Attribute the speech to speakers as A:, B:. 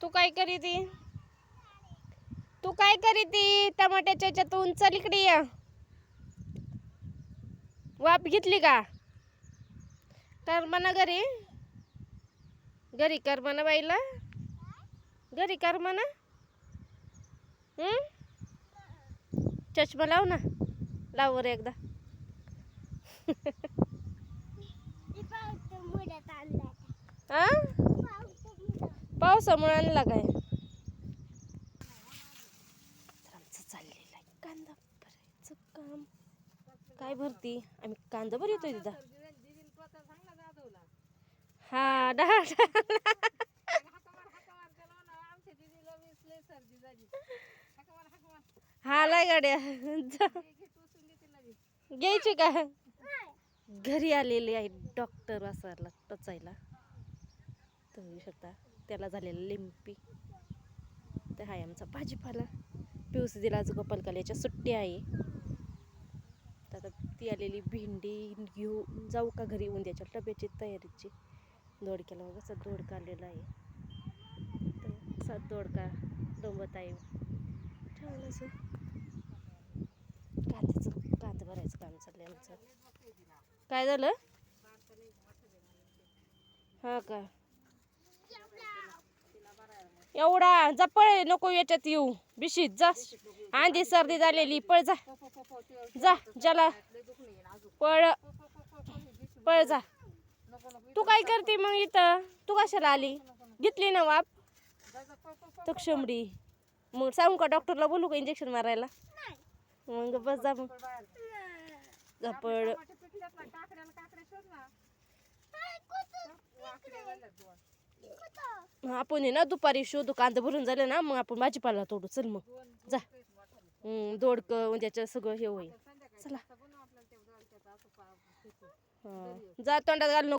A: तू काय करी ती तू काय करी ती टमाट्याच्या ह्याच्यातून चल इकडे ये. वाप घेतली का? कर म्हणा घरी. घरी कर म्हणा बाईला. घरी कर म्हणा. चष्मा लाव ना. लाव रे एकदा हा पावसामुळे आणला काय आमचं चाललेलं आहे कांदा भरायचं काम. काय भरती? आम्ही कांदा भर येतोय तिथं. हा डहा हा लाय गाड्या. जा. घ्यायची का? घरी आलेले आहे डॉक्टर वासारला टचायला. तुम्ही शकता. त्याला झालेलं लिंपी ते आहे आमचा भाजीपाला. पिऊस दिला आज गोपालकाल्याच्या सुट्टी आहे. तर आता ती आलेली भेंडी घेऊन जाऊ का घरी उंद्याच्या डब्याची तयारीची. दोडक्याला बघा असा दोडका आलेला आहे. तर असा दोडका डोंबत आहे. छान असं. कांद्याचं कांदा भरायचं काम चाललंय आमचं. काय झालं? हा का? एवढा जा पळ नको याच्यात येऊ. बिशीत जा. आंधी सर्दी झालेली पळ जा. जा ज्याला पळ. पळ जा. तू काय करते मग इथं? तू कशाला आली? घेतली ना वाप तक्षमडी मग सांगू का डॉक्टरला बोलू का इंजेक्शन मारायला? मग बस जा मग. जा पळ. आपण आहे ना दुपारी शोधू कांदा भरून झालं ना मग आपण भाजीपाला तोडू. चल मग. जा. दोडकं म्हणजे याचं सगळं हे होईल. चला. जा तोंडात घाल नको.